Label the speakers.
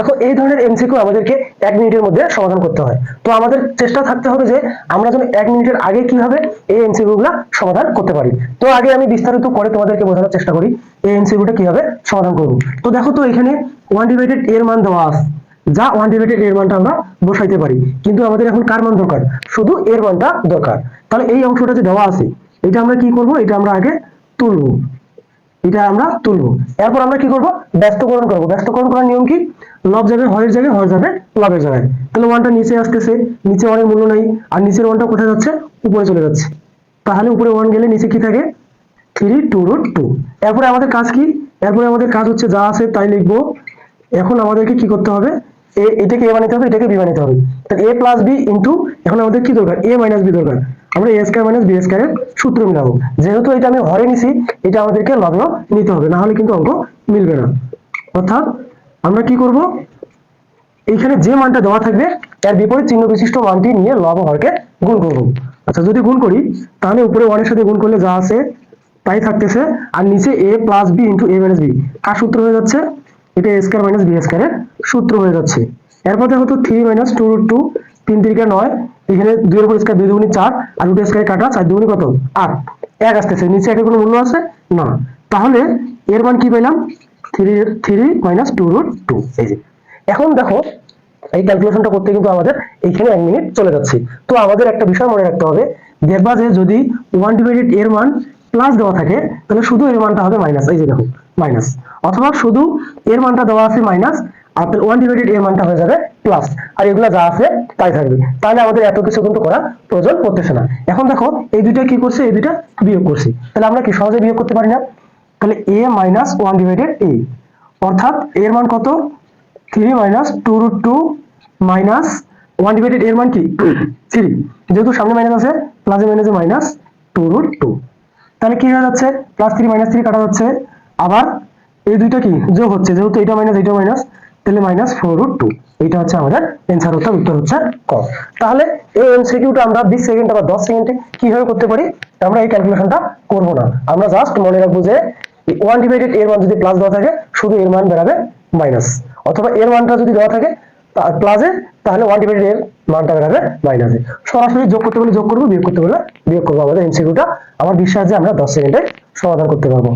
Speaker 1: দেখো, এই ধরনের এমসিকিউ আমাদেরকে এক মিনিটের মধ্যে সমাধান করতে হয়। তো আমাদের চেষ্টা থাকতে হবে যে, আমরা যেন এক মিনিটের আগে কীভাবে এই এমসিকিউ গুলা সমাধান করতে পারি। তো আগে আমি বিস্তারিত করে তোমাদেরকে বোঝানোর চেষ্টা করি, এই এমসিকিউটা কীভাবে সমাধান করব। তো দেখো তো এখানে ওয়ান ডিভাইডেড এর মান দেওয়া আছে। যা ওয়ান ডিভাইডেড এর মানটা আমরা বসাইতে পারি। কিন্তু আমাদের এখন কার মান দরকার? শুধু এর মানটা দরকার। তাহলে এই অংশটা যে দেওয়া আছে, এটা আমরা কি করব? এটা আমরা আগে তুলবো। এটা আমরা তুলব। এরপর আমরা কি করব? ব্যস্তকরণ করব। ব্যস্তকরণ করার নিয়ম কি? লব যাবে হরের জায়গায় হর যাবে, লবের জায়গায়। তাহলে ওয়ানটা নিচে আসতেছে, নিচে ওয়ানের মূল্য নাই, আর নিচের ওয়ানটা কোথায় যাচ্ছে? উপরে চলে যাচ্ছে। তাহলে উপরে ওয়ান গেলে নিচে কি থাকে? থ্রি টু রুট টু এরপরে আমাদের কাজ কি? এরপরে আমাদের কাজ হচ্ছে যা আছে তাই লিখব। এখন আমাদেরকে কি করতে হবে? এটাকে এ বানাতে হবে, এটাকে বি বানাতে হবে। তাহলে এ প্লাস বি ইন্টু এখন আমাদের কি দরকার? এ মাইনাস বি দরকার। আমরা এ স্কয়ার মাইনাস বি স্কয়ারের সূত্র মিলাবো। যেহেতু এটা আমি হরে নিছি, এটা আমাদেরকে লগ্ন নিতে হবে না হলে কিন্তু অঙ্ক মিলবে না। অর্থাৎ, আমরা কি করব? এইখানে যে মানটা দেওয়া থাকবে, এর বিপরীত চিহ্ন বিশিষ্ট মানটি নিয়ে লব হরকে গুণ করব। আচ্ছা যদি গুণ করি, তাহলে উপরে ওয়ানের সাথে গুণ করলে যা আছে, তাই থাকতেছে। আর নিচে A plus B into A minus B কার সূত্র হয়ে যাচ্ছে? এটা এ স্কয়ার মাইনাস বি স্কয়ারের সূত্র হয়ে যাচ্ছে। এরপর দেখো তো three minus two root two তিন তিরিকা নয়, এখানে দুই উপর স্কয়ার দুই দুগুণি চার, আর রুট স্কয়ার কাটা, চার দুগুণি কত? আট। এক আসতেছে, নিচে একের কোনো মূল্য আছে? না। তাহলে এর মান কি পেলাম three three minus two root two এই যে। এখন দেখো, এই ক্যালকুলেশনটা করতে কিন্তু আমাদের এইখানে এক মিনিট চলে যাচ্ছে। তো আমাদের একটা বিষয় মনে রাখতে হবে, দেখবা যে যদি ওয়ান ডিভাইডেড এর মান প্লাস দেওয়া থাকে, তাহলে শুধু এর মানটা হবে মাইনাস এই যে দেখো মাইনাস অথবা শুধু এর মানটা দেওয়া আছে মাইনাস আর ওয়ান ডিভাইডেড এর মানটা হয়ে যাবে প্লাস আর এগুলা যা আছে, তাই থাকবে। তাহলে আমাদের এত কিছু কিন্তু করা প্রয়োজন পড়তেছে না। এখন দেখো, এই দুইটা কি করছে? এই দুইটা বিয়োগ করছি। তাহলে আমরা কি সহজে বিয়োগ করতে পারি না? তাহলে A minus one divided A অর্থাৎ এর মান কত? Three minus two root two minus one divided এর মান কি? থ্রি যেহেতু সামনে মাইনাস আছে প্লাসে মাইনাসে মাইনাস টু রুট টু তাহলে কি হয়ে যাচ্ছে? প্লাস থ্রি মাইনাস থ্রি কাটা যাচ্ছে। আবার এই দুইটা কি? যোগ হচ্ছে। যেহেতু এটা মাইনাস এটা মাইনাস তাহলে মাইনাস ফোর রুট টু এইটা হচ্ছে আমাদের অ্যান্সার হচ্ছে উত্তর হচ্ছে ক। তাহলে এই এমসিকিউটা আমরা বিশ সেকেন্ড বা দশ সেকেন্ডে কীভাবে করতে পারি? আমরা এই ক্যালকুলেশনটা করব না। আমরা জাস্ট মনে রাখব যে ওয়ান ডিভাইডেড এর মান যদি প্লাস দেওয়া থাকে, শুধু এর মান বেরাবে মাইনাস অথবা এর মানটা যদি দেওয়া থাকে প্লাসে তাহলে ওয়ান ডিভাইডেড এর মানটা বেরাবে মাইনাসে সরাসরি যোগ করতে বলে যোগ করব, বিয়োগ করতে বলে বিয়োগ করব। আমাদের এমসিকিউটা আমার বিশ্বাস যে আমরা দশ সেকেন্ডে সমাধান করতে পারব।